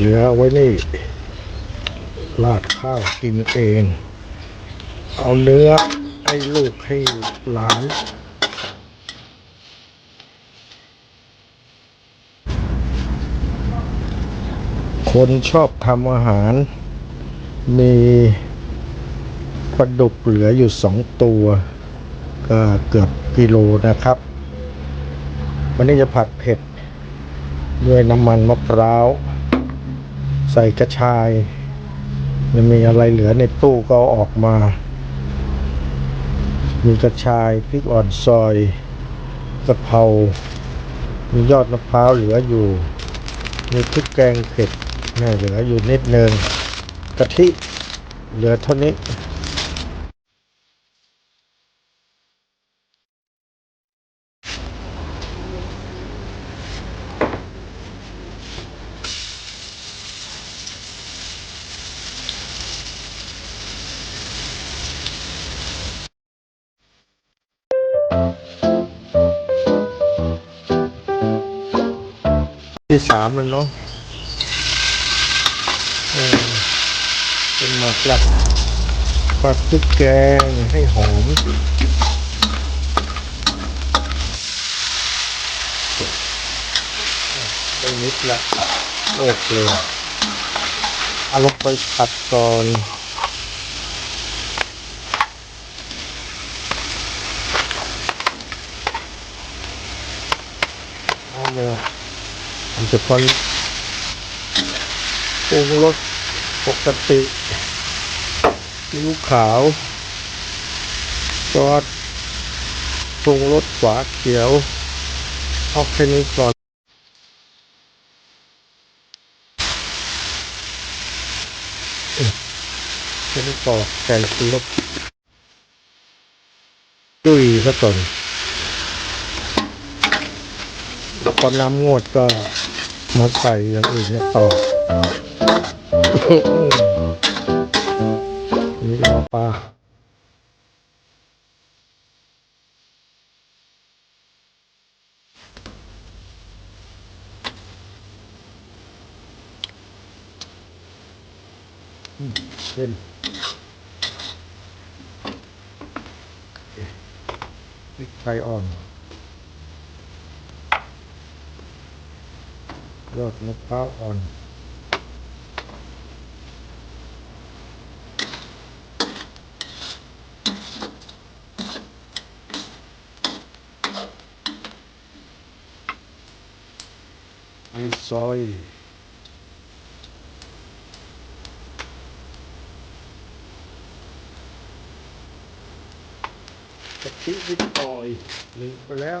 เหลือไว้นี่ราดข้าวกินเอง เอาเนื้อให้ลูกให้หลานคนชอบทำอาหาร มีปลาดุกเหลืออยู่สองตัวก็เกือบกิโลนะครับ วันนี้จะผัดเผ็ด ด้วยน้ำมันมะพร้าว ส่กระชายมันมีอะไรเหลือในตู้ก็เอาออกมา มีกระชายพริกอ่อนซอยกะเพรามียอดมะพร้าวเหลืออยู่ มีพริกแกงเผ็ดเนี่ยเหลืออยู่นิดนึงกะทิเหลือเท่านี้ ที่สามแล้วเนาะเป็นหมากลับผัดพริกแกงให้หอมได้นิดละโอเคเอาลงไปผัดก่อน เอาเลยผมจะพอนปรุงรสปกติซีอิ๊วขาวซอสปรุงรสฝาเขียวเอาแค่นี้ก่อนแค่นี้ก่อนแกงซีรสจุยซะก่อน แล้วก็น้ำงวดก็มาใส่อย่างอื่นเนี่ยต่อนี่ก็ปลาเส้นพริกไทยอ่อน ยอดมะพร้าวอ่อนไอซอยกะทินิดหน่อยลืมไปแล้ว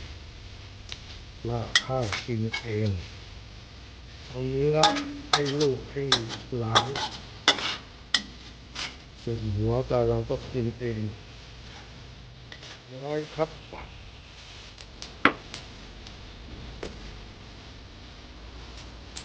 เพรานี่แล้วก็ไอ้ลาข้าวกินเองเองเนื้อให้ลูกให้หลานเป็นหัวก็เราก็กินเองน้อยครับ